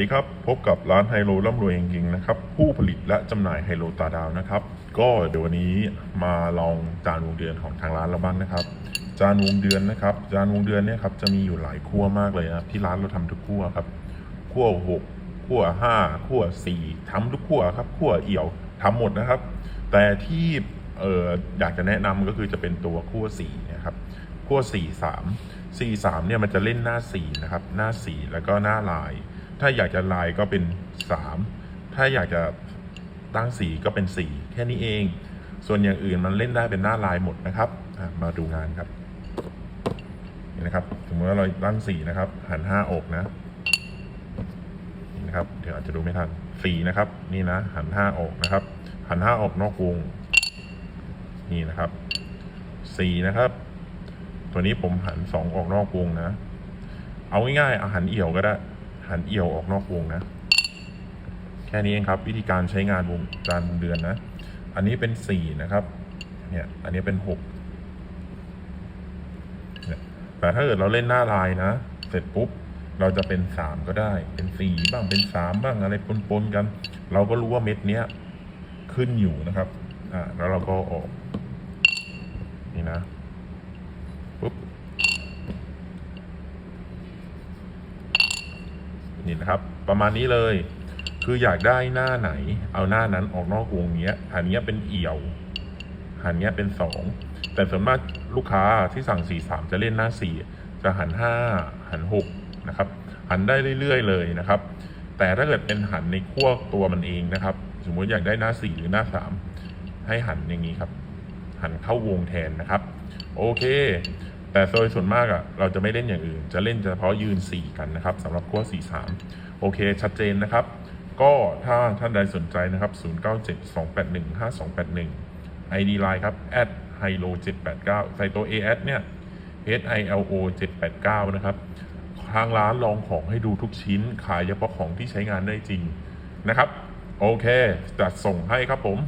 สวัสดีครับ พบกับร้านไฮโลร่ำรวยจริงๆนะครับ ผู้ผลิตและจำหน่ายไฮโลตาดาวนะครับ ก็เดี๋ยววันนี้มาลองจานวงเดือนของทางร้านเราบ้างนะครับ จานวงเดือนนะครับ จานวงเดือนเนี่ยครับจะมีอยู่หลายคั่วมากเลยนะครับที่ร้านเราทำทุกคั่วครับคั่วหกคั่วห้าคั่วสี่ทำทุกคั่วครับคั่วเอี่ยวทำหมดนะครับ แต่ที่เอออยากจะแนะนำก็คือจะเป็นตัวคั่วสี่นะครับขั้วสี่สามสี่สามเนี่ยมันจะเล่นหน้าสี่นะครับหน้าสี่แล้วก็หน้าลาย ถ้าอยากจะลายก็เป็นสามถ้าอยากจะตั้งสีก็เป็นสี่แค่นี้เอง ส่วนอย่างอื่นมันเล่นได้เป็นหน้าลายหมดนะครับ มาดูงานครับ นี่นะครับ สมมติว่าเราตั้งสีนะครับ หันห้าอกนะ นี่นะครับ เดี๋ยวอาจจะดูไม่ทันสี่นะครับ นี่นะ หันห้าอกนะครับ หันห้าอกนอกวง นี่นะครับสี่นะครับ ตัวนี้ผมหันสองออกนอกวงนะ เอาง่ายๆอาหันเอี่ยวก็ได้ หันเอี่ยวออกนอกวงนะ แค่นี้เองครับ วิธีการใช้งานวงจานวงเดือนนะ อันนี้เป็นสี่นะครับ เนี่ย อันนี้เป็นหกเนี่ยแต่ถ้าเกิดเราเล่นหน้าลายนะ เสร็จปุ๊บเราจะเป็นสามก็ได้ เป็นสี่บ้างเป็นสามบ้างอะไรปนๆกัน เราก็รู้ว่าเม็ดเนี้ยขึ้นอยู่นะครับ อ่า แล้วเราก็ออก นี่นะปุ๊บ นี่นะครับ ประมาณนี้เลย คืออยากได้หน้าไหน เอาหน้านั้นออกนอกวงเนี้ยหันเนี้ยเป็นเอี่ยวหันเนี้ยเป็นสองแต่ส่วนมากลูกค้าที่สั่งสี่สามจะเล่นหน้าสี่จะหันห้าหันหกนะครับ หันได้เรื่อยๆเลยนะครับ แต่ถ้าเกิดเป็นหันในขั้วตัวมันเองนะครับ สมมุติอยากได้หน้าสี่หรือหน้าสามให้หันอย่างนี้ครับ หันเข้าวงแทนนะครับ โอเค แต่โดยส่วนมากอะเราจะไม่เล่นอย่างอื่น จะเล่นเฉพาะยืน 4 กันนะครับสำหรับขั้ว43 โอเค ชัดเจนนะครับ ก็ถ้าท่านใดสนใจนะครับ 0972815281 ID Line ครับ @hilo 789ใส่ตัว AS เนี่ย h i l o 789นะครับทางร้านลองของให้ดูทุกชิ้น ขายเฉพาะของที่ใช้งานได้จริงนะครับ โอเค จัดส่งให้ครับผม